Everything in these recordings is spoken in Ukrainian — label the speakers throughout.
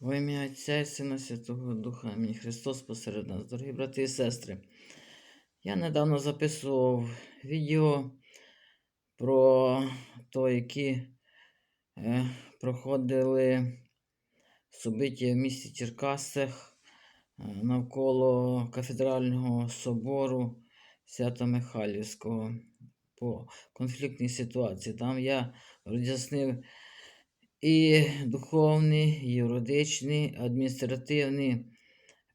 Speaker 1: Во ім'я Отця і Сина Святого Духа. Амінь. Христос посеред нас. Дорогі брати і сестри. Я недавно записував відео про те, які е, проходили собиття в місті Черкасах е, навколо кафедрального собору Свято-Михайлівського по конфліктній ситуації. Там я роз'яснив і духовні, юридичні, адміністративні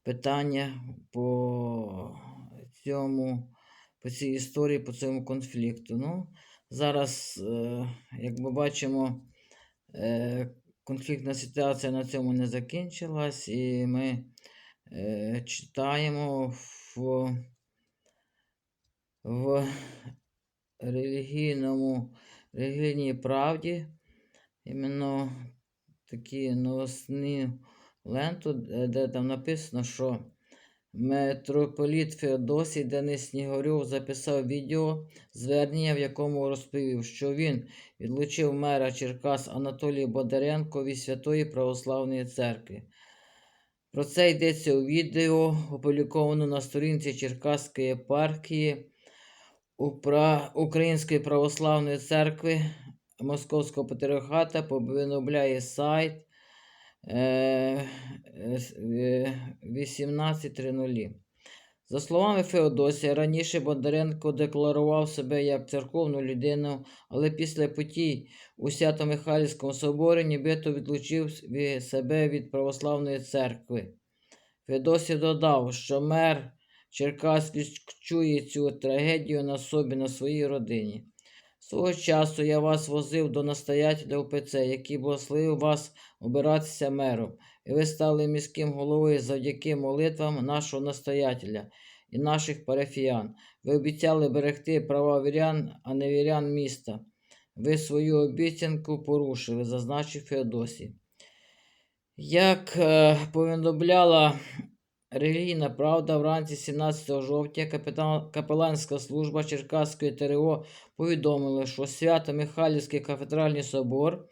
Speaker 1: питання по цьому, по цій історії, по цьому конфлікту. Ну, зараз, е, як ми бачимо, е, конфліктна ситуація на цьому не закінчилась, і ми е, читаємо в, в релігійному, релігійній правді іменно такі новосні ленту, де де там написано, що митрополіт Феодосій Денис Снігорьов записав відео звернення, в якому розповів, що він відлучив мера Черкас Анатолія Бодаренко від Святої Православної Церкви. Про це йдеться у відео, опубліковано на сторінці Черкаської епархії Упра- Української православної церкви Московського патріархата повідомляє сайт е, е, 18.00. За словами Феодосія, раніше Бондаренко декларував себе як церковну людину, але після подій у Свято-Михайлівському соборі нібито відлучив себе від православної церкви. Феодосій додав, що мер Черкас відчує цю трагедію на собі, на своїй родині. Свого часу я вас возив до настоятеля УПЦ, який благословив вас обиратися мером, і ви стали міським головою завдяки молитвам нашого настоятеля і наших парафіян. Ви обіцяли берегти права вірян, а не вірян міста. Ви свою обіцянку порушили, зазначив Феодосій. Як е, повідомляла Релігійна правда вранці 17 жовтня капеланська служба Черкаської ТРО повідомила, що свято Михайлівський кафедральний собор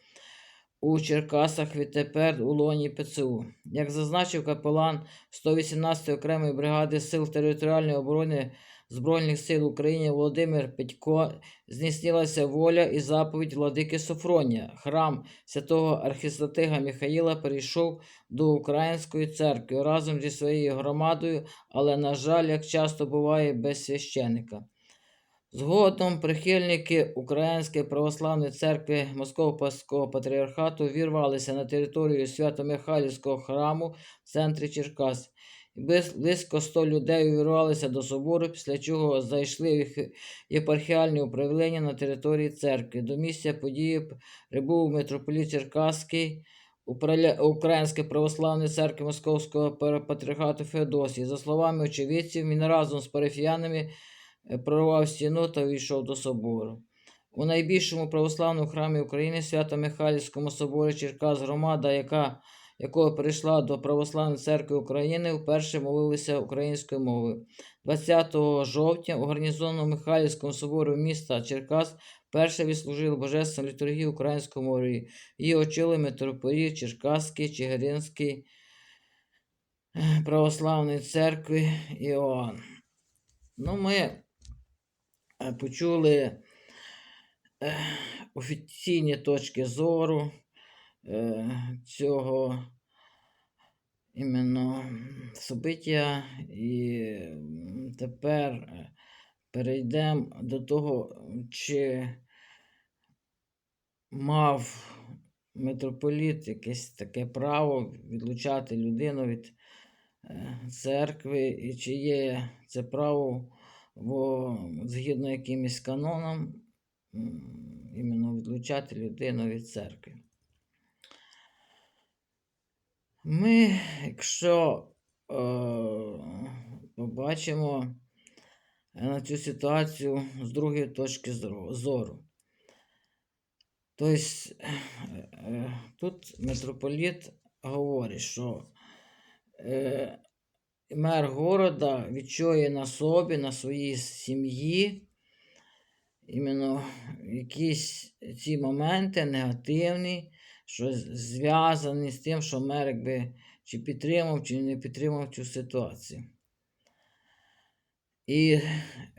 Speaker 1: у Черкасах відтепер у лоні ПЦУ. Як зазначив капелан 118 окремої бригади Сил територіальної оборони Збройних сил України Володимир Петько, здійснилася воля і заповідь владики Софронія. Храм святого архістратига Михаїла перейшов до Української церкви разом зі своєю громадою, але, на жаль, як часто буває без священика. Згодом прихильники Української православної церкви Московського патріархату вірвалися на територію Свято-Михайлівського храму в центрі Черкас. Близько 100 людей увірвалися до собору, після чого зайшли в їх єпархіальні управління на території церкви. До місця події прибув митрополіт Черкаський. Української православної церкви Московського патріархату Феодосії. За словами очевидців, він разом з парафіянами е, прорвав стіну та увійшов до собору. У найбільшому православному храмі України Свято-Михайлівському соборі Черкас громада, яка, якого прийшла до Православної церкви України, вперше молилися українською мовою. 20 жовтня у гарнізонному Михайлівському соборі міста Черкас вперше відслужили божественну літургію українською мовою. Її очолив митрополіт Черкаський, Чигиринський православної церкви Іоанн. Ну, ми е, почули е, офіційні точки зору цього іменно собиття, і тепер е, перейдемо до того, чи мав митрополіт якесь таке право відлучати людину від е, церкви, і чи є це право во, згідно якимось канонам іменно відлучати людину від церкви. Ми, якщо е, побачимо е, на цю ситуацію з другої точки зору-. Тобто тут митрополіт говорить, що е, мер города відчує на собі, на своїй сім'ї іменно якісь ці моменти негативні що зв'язані з тим, що мер якби чи підтримав, чи не підтримав цю ситуацію. І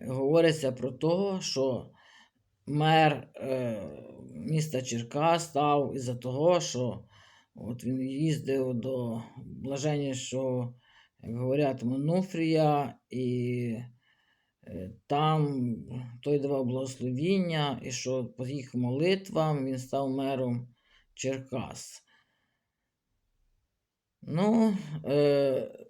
Speaker 1: говориться про те, що мер е, міста Черкас став із-за того, що от він їздив до блаженнішого, як говорять, Монуфрія, і е, там той давав благословіння, і що по їх молитвам він став мером Черкас. Ну, е,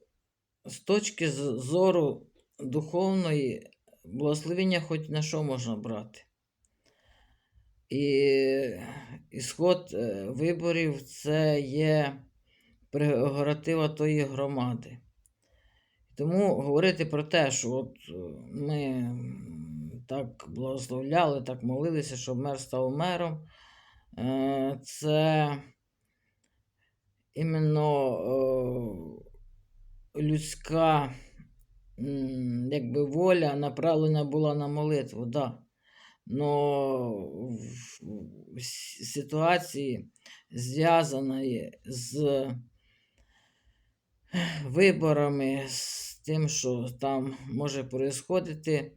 Speaker 1: з точки зору духовної, благословення хоч на що можна брати. І ісход е, виборів це є прерогатива тої громади. Тому говорити про те, що от е, ми так благословляли, так молилися, щоб мер став мером, це іменно е, людська якби воля направлена була на молитву, да. Но в ситуації, зв'язаної з виборами, з тим, що там може происходити,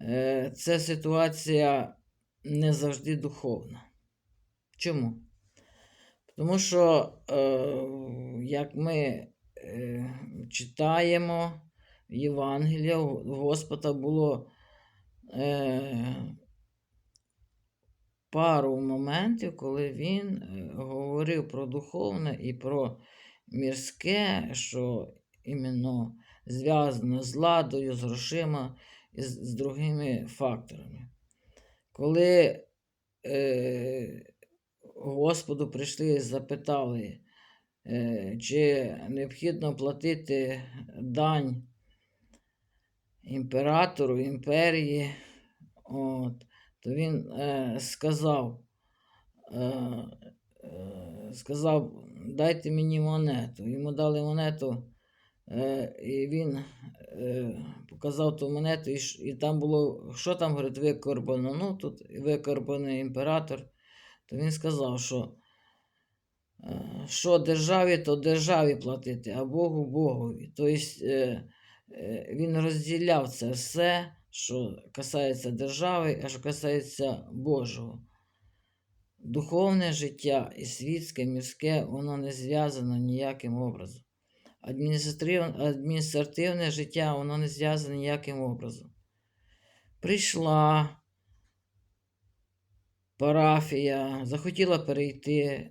Speaker 1: е, це ситуація не завжди духовна. Чому? Тому що, е, як ми е, читаємо Євангелія, у Господа було е, пару моментів, коли він говорив про духовне і про мірське, що іменно зв'язано з ладою, з грошима і з другими факторами. Коли е, Господу прийшли і запитали, е, чи необхідно платити дань імператору імперії, от, то він е, сказав, е, сказав, дайте мені монету. Йому дали монету, і він показав ту монету, і там було, що там, говорить, викорбано. Ну, тут викорбаний імператор. То він сказав, що е, що державі, то державі платити, а Богу Богові. Тобто е, е, він розділяв це все, що касається держави, а що касається Божого. Духовне життя і світське, міське, воно не зв'язано ніяким образом. Адміністративне, життя, воно не зв'язане ніяким образом. Прийшла парафія, захотіла перейти,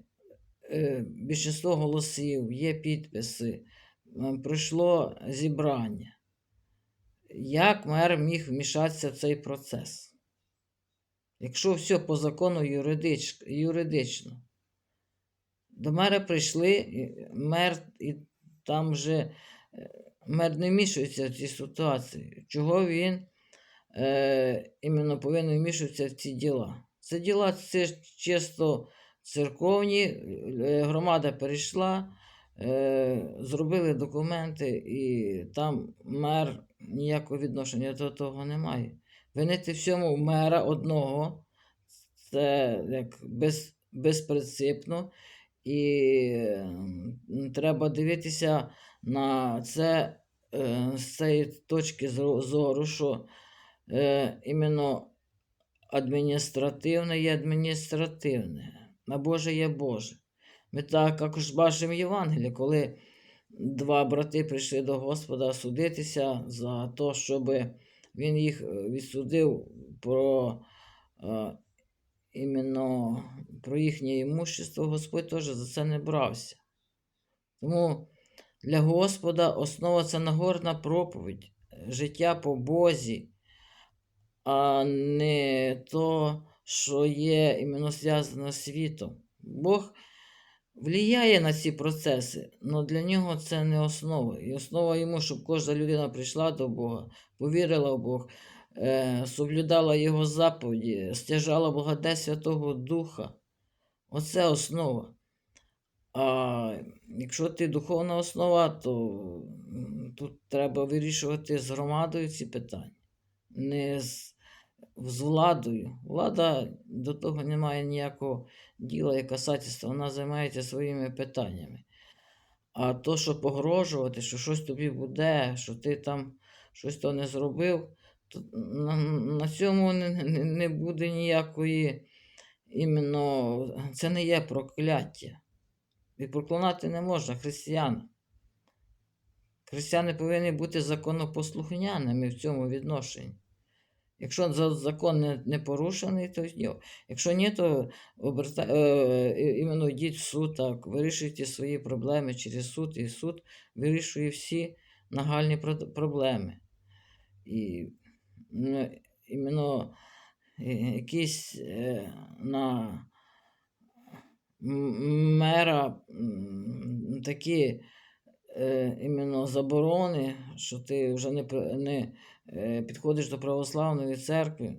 Speaker 1: е, більшість голосів, є підписи, пройшло зібрання. Як мер міг вмішатися в цей процес? Якщо все по закону юридич, юридично. До мера прийшли, мер, і там вже е, мер не вмішується в ці ситуації. Чого він е, іменно повинен вмішуватися в ці діла? Це діла це чисто церковні, е, громада перейшла, е, зробили документи, і там мер ніякого відношення до того не має. Винити всьому мера одного, це як без, безпринципно, і треба дивитися на це е, з цієї точки зору, що іменно адміністративне є адміністративне, а Боже є Боже. Ми так також бачимо в Євангелії, коли два брати прийшли до Господа судитися за те, щоб він їх е, відсудив про е, іменно про їхнє імущество, Господь теж за це не брався. Тому для Господа основа це нагорна проповідь, е, життя по Бозі, а не то, що є іменно зв'язано з світом. Бог влияє на ці процеси, але для нього це не основа. І основа йому, щоб кожна людина прийшла до Бога, повірила в Бог, е, соблюдала Його заповіді, стяжала благодать Святого Духа. Оце основа. А якщо ти духовна основа, то тут треба вирішувати з громадою ці питання. Не з з владою. Влада до того не має ніякого діла і касательства, вона займається своїми питаннями. А то, що погрожувати, що щось тобі буде, що ти там щось то не зробив, то на, на цьому не, не, буде ніякої іменно. Це не є прокляття. І проклинати не можна християн. Християни повинні бути законопослухняними в цьому відношенні. Якщо закон не, не порушений, то ні. Якщо ні, то оберта... е, іменно йдіть в суд, так, вирішуйте свої проблеми через суд, і суд вирішує всі нагальні проблеми. І ну, іменно е, якісь е, на мера такі е, іменно заборони, що ти вже не, не підходиш до православної церкви.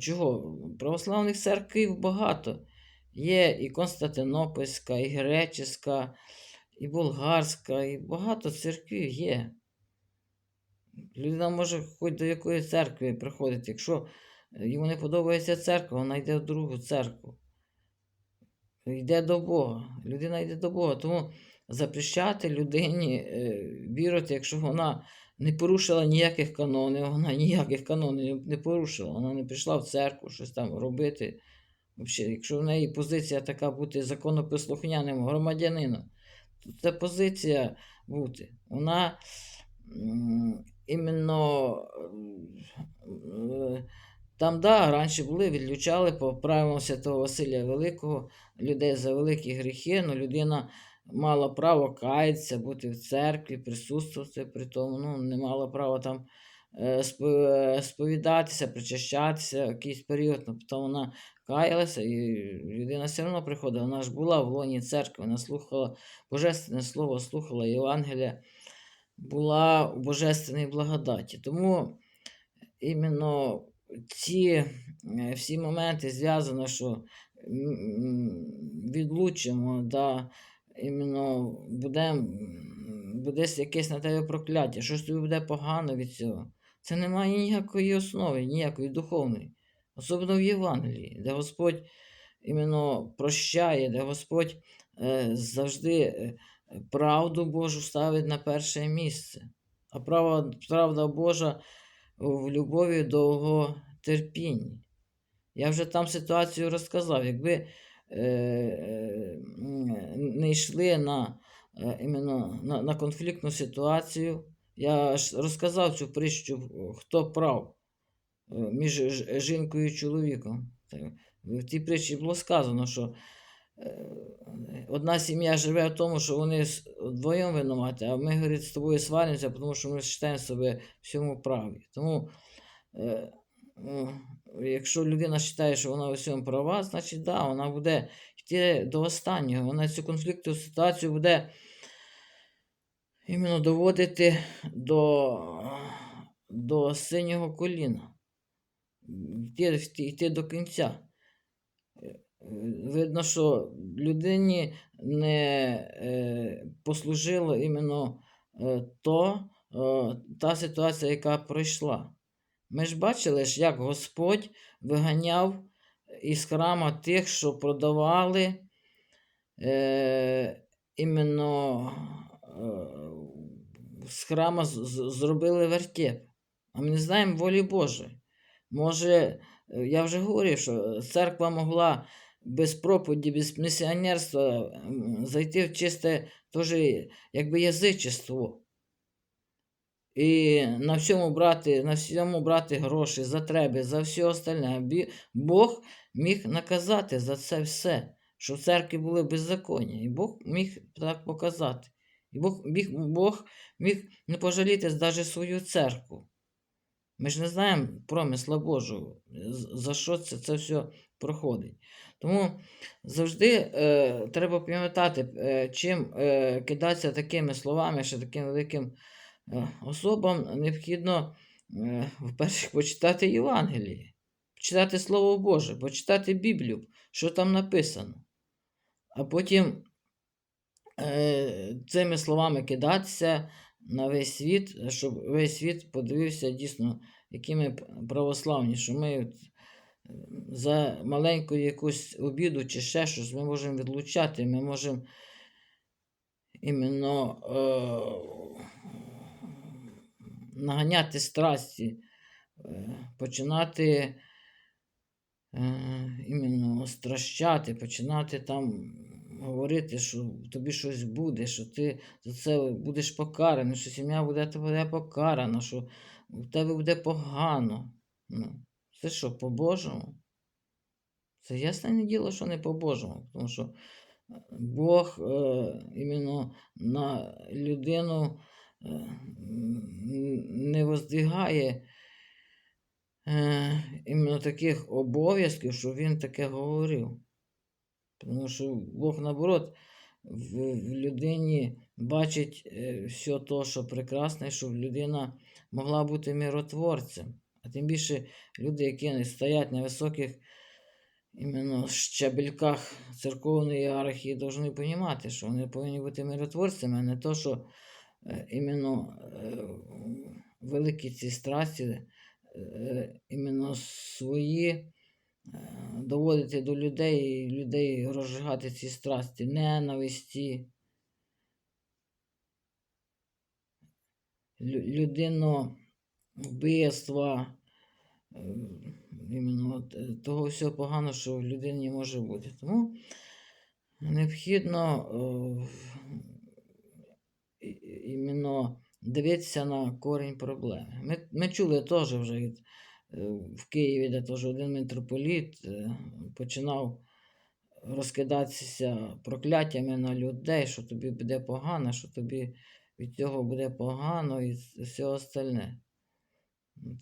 Speaker 1: Чого? Православних церквів багато. Є і Константинопольська, і Греческа, і Болгарська, і багато церквів є. Людина може хоч до якої церкви приходити. Якщо е, йому не подобається церква, вона йде в другу церкву. Йде до Бога. Людина йде до Бога. Тому запрещати людині е, вірити, якщо вона не порушила ніяких канонів, вона ніяких канонів не порушила, вона не прийшла в церкву щось там робити. Вообще, якщо в неї позиція така бути законопослухняним громадянином, то це позиція бути. Вона іменно е, там, да, раніше були, відлючали по правилам Святого Василія Великого людей за великі гріхи, але людина мала право каятися, бути в церкві, присутствувати при тому, ну, не мала права там е, е, сповідатися, причащатися якийсь період, ну, потім вона каялася, і людина все одно приходила. Вона ж була в лоні церкви, вона слухала Божественне Слово, слухала Євангелія, була у Божественній благодаті. Тому іменно ці е, всі моменти зв'язано, що відлучимо, да, іменно буде, буде якесь на тебе прокляття, щось тобі буде погано від цього. Це не має ніякої основи, ніякої духовної. Особливо в Євангелії, де Господь іменно прощає, де Господь е, завжди е, правду Божу ставить на перше місце. А права, правда Божа в любові довго терпінні. Я вже там ситуацію розказав. Якби не йшли на, е, іменно на, на конфліктну ситуацію, я ж розказав цю притчу, хто прав е, між жінкою і чоловіком. В тій притчі було сказано, що е, одна сім'я живе в тому, що вони вдвоєм винуваті, а ми, говорить, з тобою сваримося, тому що ми вважаємо себе всьому праві. Тому, е, якщо людина вважає, що вона у всьому права, значить, да, вона буде йти до останнього. Вона цю конфліктну ситуацію буде іменно доводити до, до синього коліна. Йти, йти, до кінця. Видно, що людині не е, послужило іменно е, то, е, та ситуація, яка пройшла. Ми ж бачили, як Господь виганяв із храма тих, що продавали е, іменно е, з храма зробили вертеп. А ми не знаємо волі Божої. Може, я вже говорив, що церква могла без проповіді, без місіонерства зайти в чисте теж якби язичество. І на всьому брати, на всьому брати гроші, за треба, за все остальне. Бог міг наказати за це все, що в церкві були беззаконня. І Бог міг так показати. І Бог міг, Бог міг не пожаліти навіть свою церкву. Ми ж не знаємо промисла Божого, за що це, це все проходить. Тому завжди е, треба пам'ятати, е, чим е, кидатися такими словами, що таким великим особам необхідно е, вперше почитати Євангеліє, почитати Слово Боже, почитати Біблію, що там написано. А потім е, цими словами кидатися на весь світ, щоб весь світ подивився дійсно, які ми православні, що ми е, за маленьку якусь обіду чи ще щось ми можемо відлучати, ми можемо іменно е, наганяти страсті, е, починати е, іменно стращати, починати там говорити, що тобі щось буде, що ти за це будеш покараний, що сім'я буде тебе покарана, що в тебе буде погано. Ну, це що, по-божому? Це ясне не діло, що не по-божому, тому що Бог е, іменно на людину не воздвигає е, іменно таких обов'язків, що він таке говорив. Тому що Бог, наоборот, в, в людині бачить е, все то, що прекрасне, щоб людина могла бути миротворцем. А тим більше люди, які стоять на високих іменно щабельках церковної ієрархії, повинні розуміти, що вони повинні бути миротворцями, а не то, що іменно е, великі ці страсті, е, іменно свої е, доводити до людей людей розжигати ці страсті, ненависті. людину вбивства, е, іменно е, того всього поганого, що в людині може бути. Тому необхідно е, іменно дивитися на корінь проблеми. Ми, ми чули теж вже від, е, в Києві, де теж один митрополіт е, починав розкидатися прокляттями на людей, що тобі буде погано, що тобі від цього буде погано і все остальне.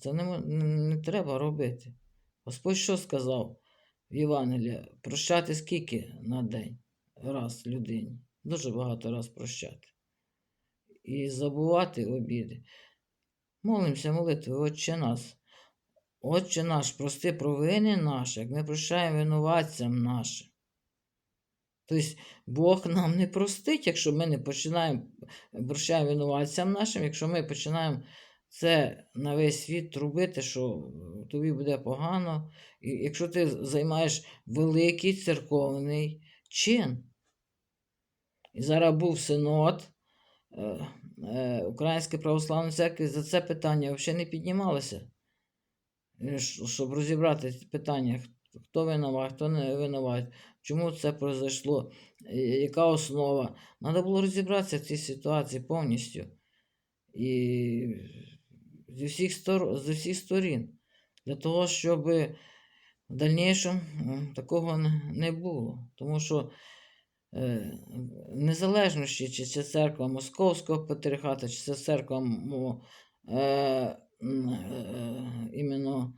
Speaker 1: Це не, не, треба робити. Господь що сказав в Євангелії? Прощати скільки на день раз людині? Дуже багато раз прощати. І забувати обіди. Молимося молитвою, Отче нас. Отче наш, прости провини наші, як ми прощаємо винуватцям нашим. Тобто Бог нам не простить, якщо ми не починаємо прощаємо винуватцям нашим, якщо ми починаємо це на весь світ трубити, що тобі буде погано. І якщо ти займаєш великий церковний чин. І зараз був синод е, е, Української православної церкви, за це питання взагалі не піднімалося. Е, Щоб розібрати питання, хто винуват, хто не винуват, чому це произошло, яка основа. Треба було розібратися в цій ситуації повністю. І зі всіх, стор... з усіх сторін. Для того, щоб в дальнішому такого не- було. Тому що незалежно ще, чи це церква Московського патріархату, чи це церква е, е, іменно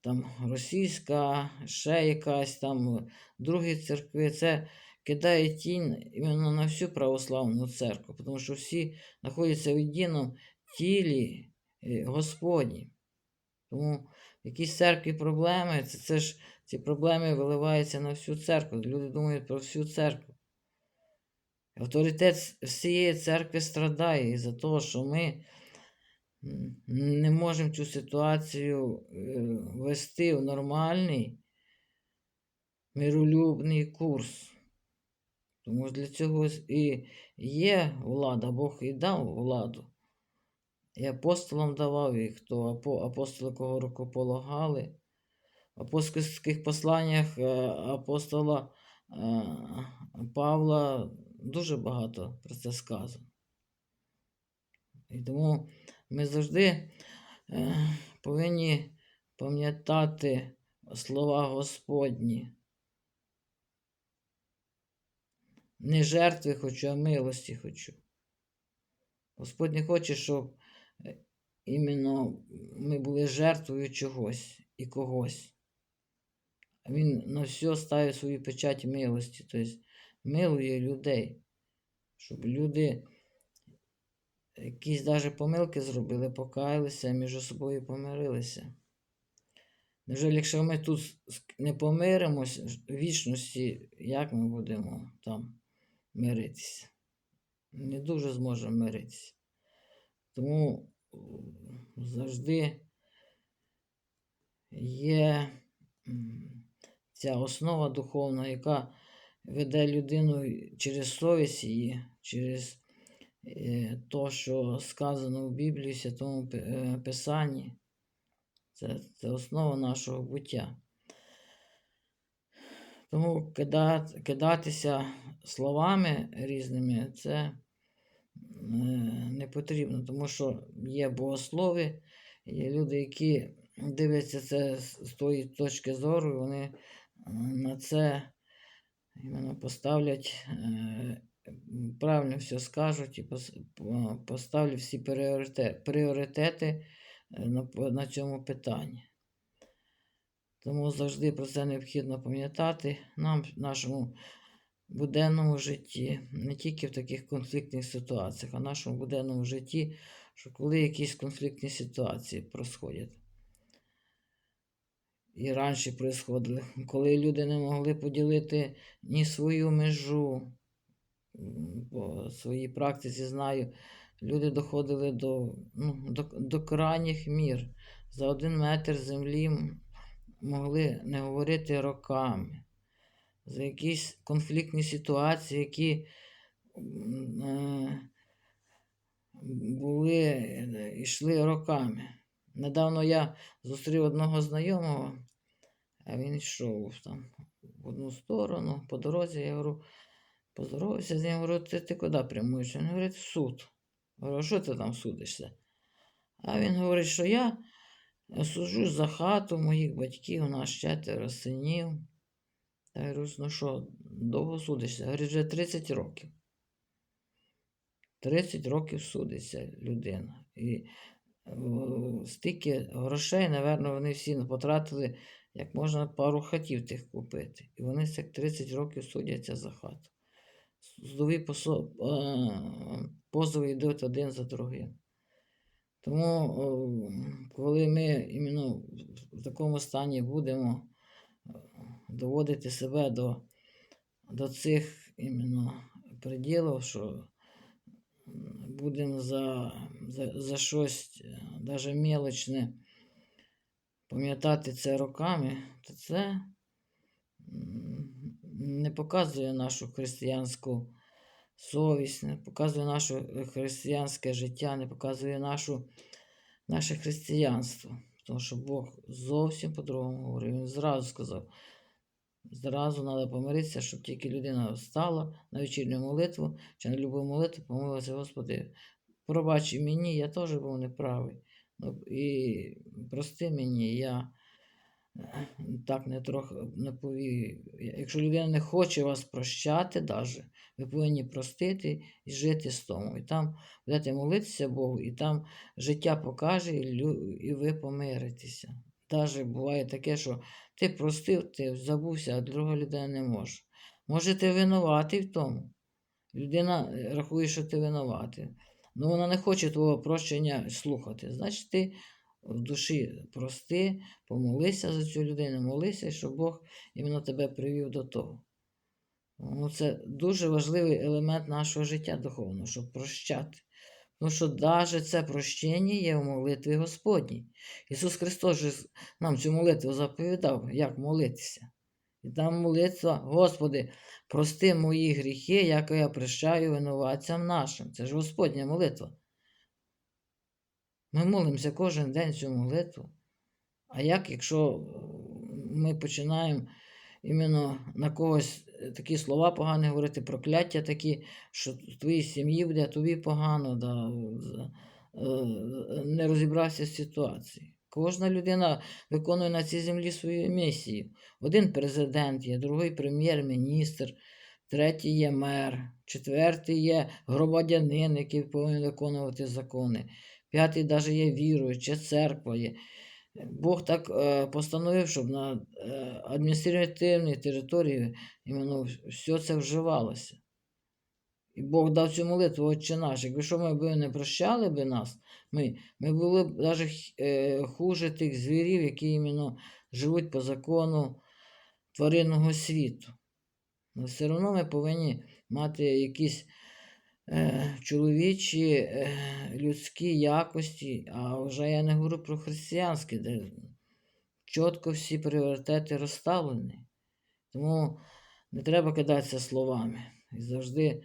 Speaker 1: там російська, ще якась там другі церкви, це кидає тінь іменно на всю православну церкву, тому що всі знаходяться в єдиному тілі е, Господні. Тому якісь церкві проблеми, це, це ж ці проблеми виливаються на всю церкву. Люди думають про всю церкву. Авторитет всієї церкви страдає із-за того, що ми не можемо цю ситуацію е, вести в нормальний миролюбний курс. Тому для цього і є влада, Бог і дав владу. І апостолам давав, і хто апостоли кого рукополагали. В апостольських посланнях е, апостола е, Павла дуже багато про це сказано. І тому ми завжди е, повинні пам'ятати слова Господні. Не жертви хочу, а милості хочу. Господь не хоче, щоб е, іменно ми були жертвою чогось і когось. Він на все ставить свою печать милості, тобто милує людей, щоб люди якісь навіть помилки зробили, покаялися, між собою помирилися. Невже, якщо ми тут не помиримось в вічності, як ми будемо там миритися? Не дуже зможемо миритися. Тому завжди є ця основа духовна, яка веде людину через совість її, через е, то, що сказано в Біблії, Святому е, Писанні. Це, це основа нашого буття. Тому кидати, кидатися словами різними це е, не потрібно, тому що є богослови, є люди, які дивляться це з тої точки зору, вони на це іменно поставлять, е, правильно все скажуть і пос- по- поставлять всі пріоритети, е, на, цьому питанні. Тому завжди про це необхідно пам'ятати нам, в нашому буденному житті, не тільки в таких конфліктних ситуаціях, а в нашому буденному житті, що коли якісь конфліктні ситуації происходять. І раніше происходили, коли люди не могли поділити ні свою межу, по своїй практиці знаю, люди доходили до, ну, до, до крайніх мір. За один метр землі могли не говорити роками. За якісь конфліктні ситуації, які е, були, е, йшли роками. Недавно я зустрів одного знайомого, а він йшов там в одну сторону, по дорозі, я говорю, поздоровався з ним, говорю, ти, ти куди прямуєш? Він говорить, в суд. Говорю, що ти там судишся? А він говорить, що я суджу за хату моїх батьків, у нас четверо синів. Я говорю, ну що, довго судишся? Говорить, вже 30 років. 30 років судиться людина. І стільки грошей, напевно, вони всі потратили, як можна пару хатів тих купити. І вони цих 30 років судяться за хату. Судові посо... позови йдуть один за другим. Тому, коли ми іменно в такому стані будемо доводити себе до, до цих іменно приділів, що будемо за, за, за щось, навіть мелочне, пам'ятати це роками, то це не показує нашу християнську совість, не показує наше християнське життя, не показує нашу, наше християнство. Тому що Бог зовсім по-другому говорив. Він зразу сказав, зразу треба помиритися, щоб тільки людина встала на вечірню молитву чи на любу молитву, помилася, Господи, пробач мені, я теж був неправий. Ну, і прости мені, я е, так не трохи не повів. Якщо людина не хоче вас прощати, даже, ви повинні простити і жити з тому. І там будете молитися Богу, і там життя покаже, і, ви помиритеся. Даже буває таке, що ти простив, ти забувся, а друга людина не може. Може, ти винуватий в тому. Людина е, рахує, що ти винуватий. Ну вона не хоче твого прощення слухати. Значить, ти в душі прости, помолися за цю людину, молися, щоб Бог іменно тебе привів до того. Ну, це дуже важливий елемент нашого життя духовного, щоб прощати. Тому що навіть це прощення є в молитві Господній. Ісус Христос нам цю молитву заповідав, як молитися. І там молитва, Господи, прости мої гріхи, як я прощаю винуватцям нашим. Це ж Господня молитва. Ми молимося кожен день цю молитву. А як, якщо ми починаємо іменно на когось е, такі слова погані говорити, прокляття такі, що в твоїй сім'ї буде, а тобі погано, да, е, не розібрався з ситуацією. Кожна людина виконує на цій землі свою місію. Один президент є, другий прем'єр-міністр, третій є мер, четвертий є громадянин, який повинен виконувати закони, п'ятий навіть є віруючий, церква є. Бог так е, постановив, щоб на е, адміністративній території іменно все це вживалося. І Бог дав цю молитву Отче наш. Якби ми б не прощали би нас, ми, ми були б навіть е, хуже тих звірів, які іменно живуть по закону тваринного світу. Але все одно ми повинні мати якісь чоловічі е, людські якості, а вже я не говорю про християнські, де чітко всі пріоритети розставлені. Тому не треба кидатися словами і завжди е,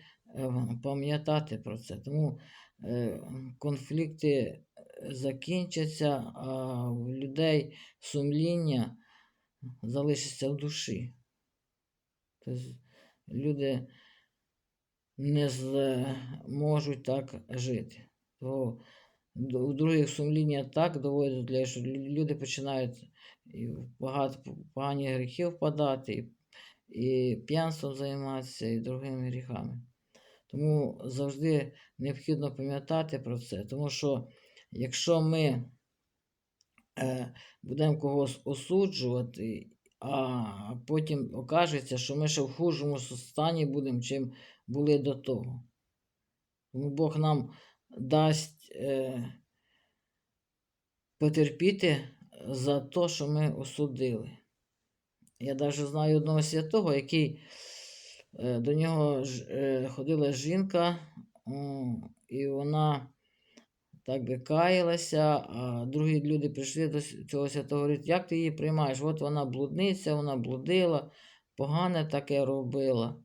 Speaker 1: пам'ятати про це. Тому е, конфлікти закінчаться, а в людей сумління залишиться в душі. Тобто люди не зможуть так жити. То у других сумління так доводить, що люди починають багато погані гріхи впадати, і, і п'янством займатися, і другими гріхами. Тому завжди необхідно пам'ятати про це, тому що якщо ми е, будемо когось осуджувати, а потім окажеться, що ми ще в хужому стані будемо, чим були до того. Тому Бог нам дасть е, потерпіти за те, що ми осудили. Я навіть знаю одного святого, який е, до нього ж, е, ходила жінка, о, і вона так би каялася, а другі люди прийшли до цього святого, говорять, як ти її приймаєш? От вона блудниця, вона блудила, погане таке робила.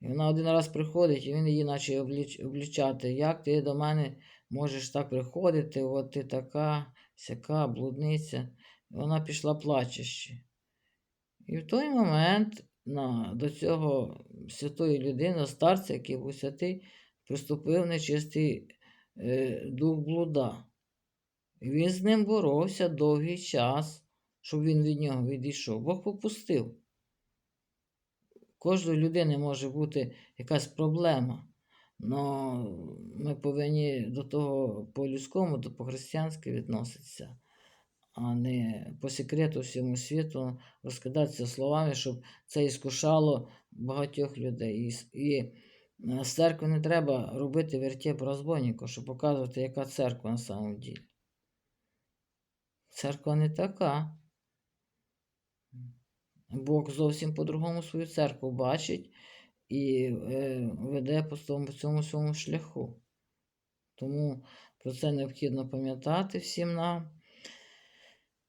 Speaker 1: І вона один раз приходить, і він її почав обліч, облічати. Як ти до мене можеш так приходити? От ти така, сяка, блудниця. І вона пішла плачущи. І в той момент на, до цього святої людини, старця, який був святий, приступив нечистий е, дух блуда. І він з ним боровся довгий час, щоб він від нього відійшов. Бог попустив. Кожної людини може бути якась проблема. Но ми повинні до того по-людському, до по-християнськи відноситися, а не по секрету всьому світу розкидатися словами, щоб це іскушало багатьох людей. І, е, з церкви не треба робити вертеп розбойника, щоб показувати, яка церква на самом ділі. Церква не така. Бог зовсім по-другому свою церкву бачить і е, веде по цьому, своєму шляху. Тому про це необхідно пам'ятати всім нам.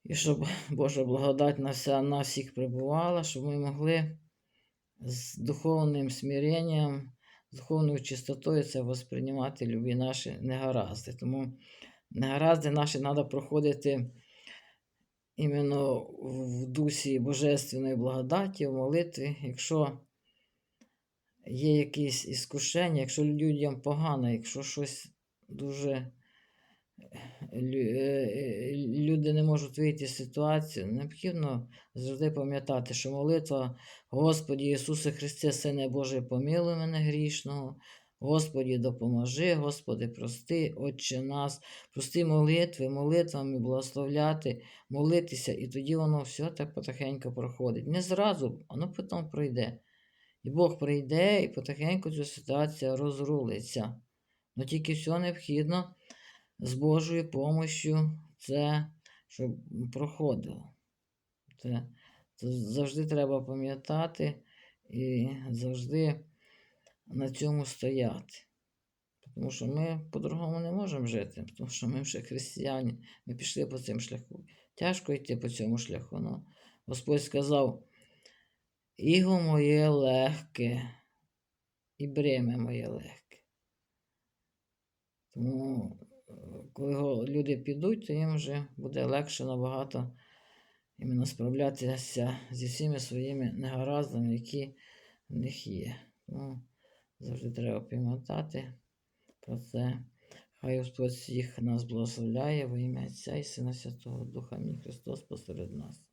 Speaker 1: І щоб Божа благодать на, вся, на всіх прибувала, щоб ми могли з духовним смиренням, з духовною чистотою це восприймати любі наші негаразди. Тому негаразди наші треба проходити іменно в дусі божественної благодаті, в молитві. Якщо є якісь іскушення, якщо людям погано, якщо щось дуже лю- е, е, люди не можуть вийти з ситуації, необхідно завжди пам'ятати, що молитва Господі Ісусе Христе, Сине Божий, помилуй мене грішного. Господі, допоможи, Господи, прости, Отче нас, прости молитви, молитвами благословляти, молитися, і тоді воно все так потихеньку проходить. Не зразу, воно потім пройде. І Бог прийде, і потихеньку ця ситуація розрулиться. Ну тільки все необхідно з Божою допомогою це щоб проходило. Це, це завжди треба пам'ятати і завжди на цьому стояти. Тому що ми по-другому не можемо жити, тому що ми вже християни, ми пішли по цьому шляху. Тяжко йти по цьому шляху. Ну, Господь сказав: Іго моє легке, і бремя моє легке. Тому, коли люди підуть, то їм вже буде легше набагато іменно справлятися зі всіми своїми негараздами, які в них є. Тому завжди треба пам'ятати про це. Хай Господь всіх нас благословляє во ім'я Отця і Сина Святого Духа. Мій Христос посеред нас.